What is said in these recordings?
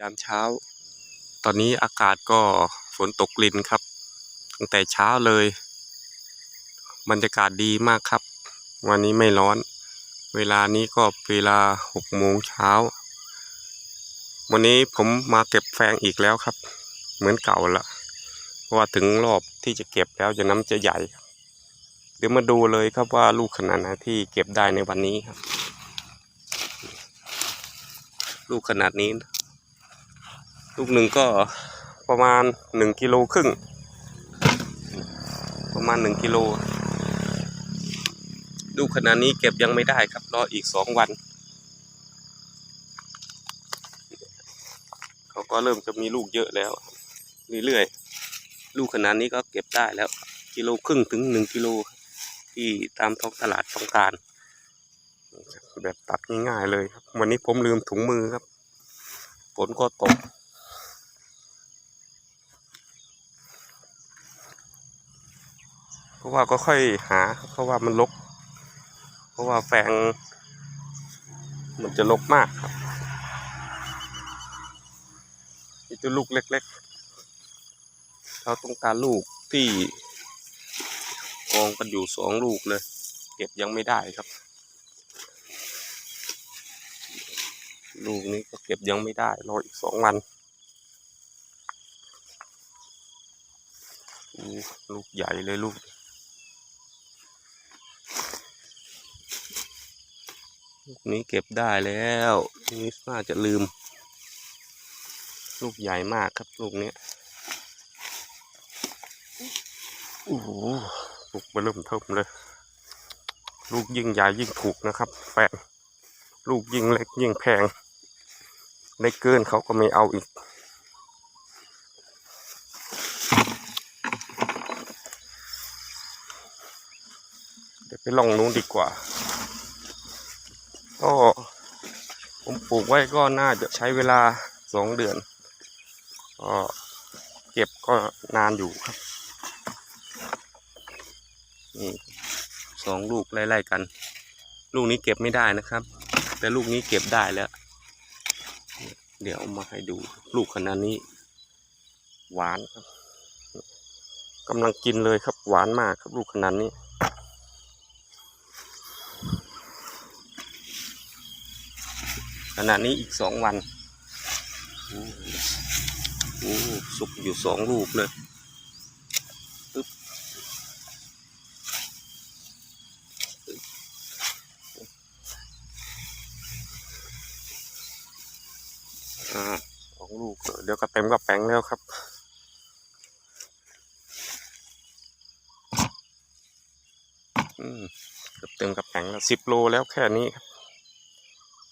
ยามเช้า ตอนนี้อากาศก็ฝนตกลินครับ ตั้งแต่เช้าเลย บรรยากาศดีมากครับ วันนี้ไม่ร้อน เวลานี้ก็เวลาหกโมงเช้า วันนี้ผมมาเก็บแฟงอีกแล้วครับ เหมือนเก่าละเพราะว่าถึงรอบที่จะเก็บแล้วจะน้ำจะใหญ่ เดี๋ยวมาดูเลยครับว่าลูกขนาดไหนที่เก็บได้ในวันนี้ครับ ลูกขนาดนี้ ลูกหนึ่งก็ประมาณหนึ่งกิโลครึ่ง ประมาณหนึ่งกิโลลูกขนาดนี้เก็บยังไม่ได้ครับ รออีกสองวัน เขาก็เริ่มจะมีลูกเยอะแล้ว เรื่อยๆ ลูกขนาดนี้ก็เก็บได้แล้ว กิโลครึ่งถึงหนึ่งกิโล ที่ตามท้องตลาดต้องการ แบบตัดง่ายๆเลยครับ วันนี้ผมลืมถุงมือครับ ฝนก็ตก เพ ราะว่าก็ค่อยหาเพราะว่ามันลก เพราะว่าแฟงมันจะลกมากครับนี่ตัวลูกเล็กๆเราต้องการลูกที่กองกันอยู่สองลูกเลย เก็บยังไม่ได้ครับ ลูกนี้ก็เก็บยังไม่ได้รออีกสองวันลูกใหญ่เลยลูก ลูกนี้เก็บได้แล้วนี่น่าจะลืม ลูกใหญ่มากครับลูกนี้โอ้โหลูกมาเริ่มเทิมเลย ลูกยิ่งใหญ่ยิ่งถูกนะครับแฟนลูกยิ่งเล็กยิ่งแพงเล็กเกินเขาก็ไม่เอาอีกเดี๋ยวไปลองนู้นดีกว่า ก็ผมปลูกไว้ก็น่าจะใช้เวลาสองเดือนก็เก็บก็นานอยู่ครับนี่สองลูกไล่ๆกัน ลูกนี้เก็บไม่ได้นะครับ แต่ลูกนี้เก็บได้แล้ว เดี๋ยวมาให้ดูลูกขนาดนี้ หวานครับกำลังกินเลยครับหวานมากครับลูกขนาดนี้ ขณะนี้อีกสองวันโอ้โหโอ้โหสุกอยู่สองลูกเลยปึ๊บอ่าสองลูกเลยเดี๋ยวก็เต็มกับแป้งแล้วครับอืมเกือบเต็มกับแป้งแล้วสิบโลแล้วแค่นี้ครับ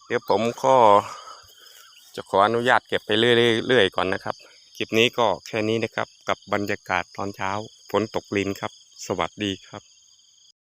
เดี๋ยวผมก็จะขออนุญาตเก็บไปเรื่อยๆก่อนนะครับ คลิปนี้ก็แค่นี้นะครับกับบรรยากาศตอนเช้าฝนตกลินครับ สวัสดีครับ